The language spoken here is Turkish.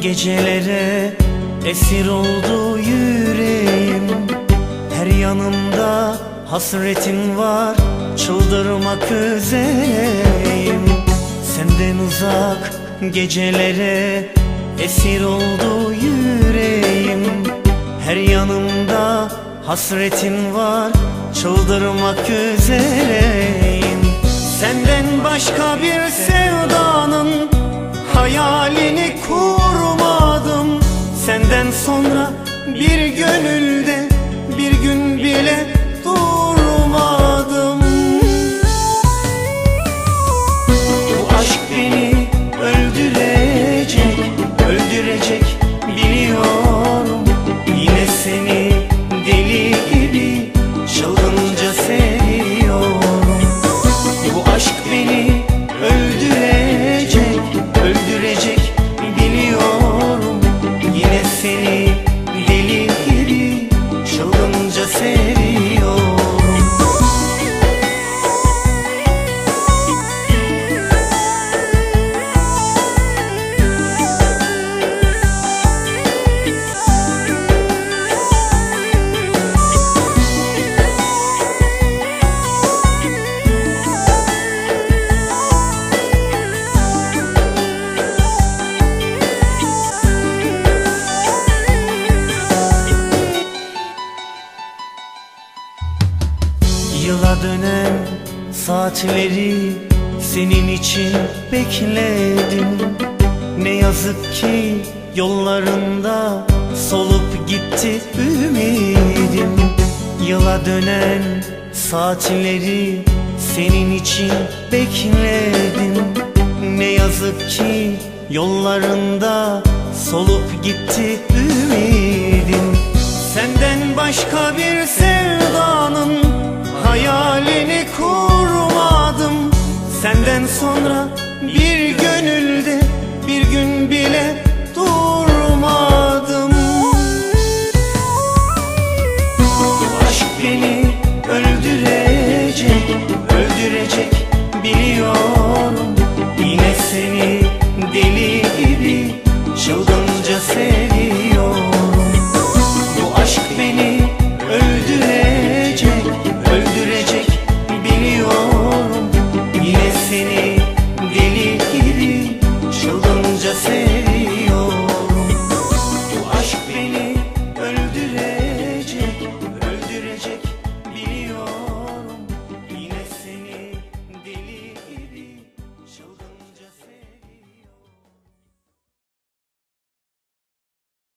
gecelere esir oldu yüreğim. Her yanımda hasretin var çıldırmak üzereyim. Senden uzak gecelere esir oldu yüreğim. Her yanımda hasretin var çıldırmak üzereyim. Senden başka bir sevdanın hayalini kurmadım. Senden sonra bir gönülde bir gün bile durmadım. Bu aşk beni öldürecek, öldürecek biliyorum. Yine seni deli gibi çılgınca seviyorum. Bu aşk beni seni deli Yıla dönen saatleri senin için bekledim. Ne yazık ki yollarında solup gitti ümidim. Yıla dönen saatleri senin için bekledim. Ne yazık ki yollarında solup gitti ümidim. Senden başka bir sonra bir gönülde bir gün bile durmadım. Aşk beni öldürecek, öldürecek.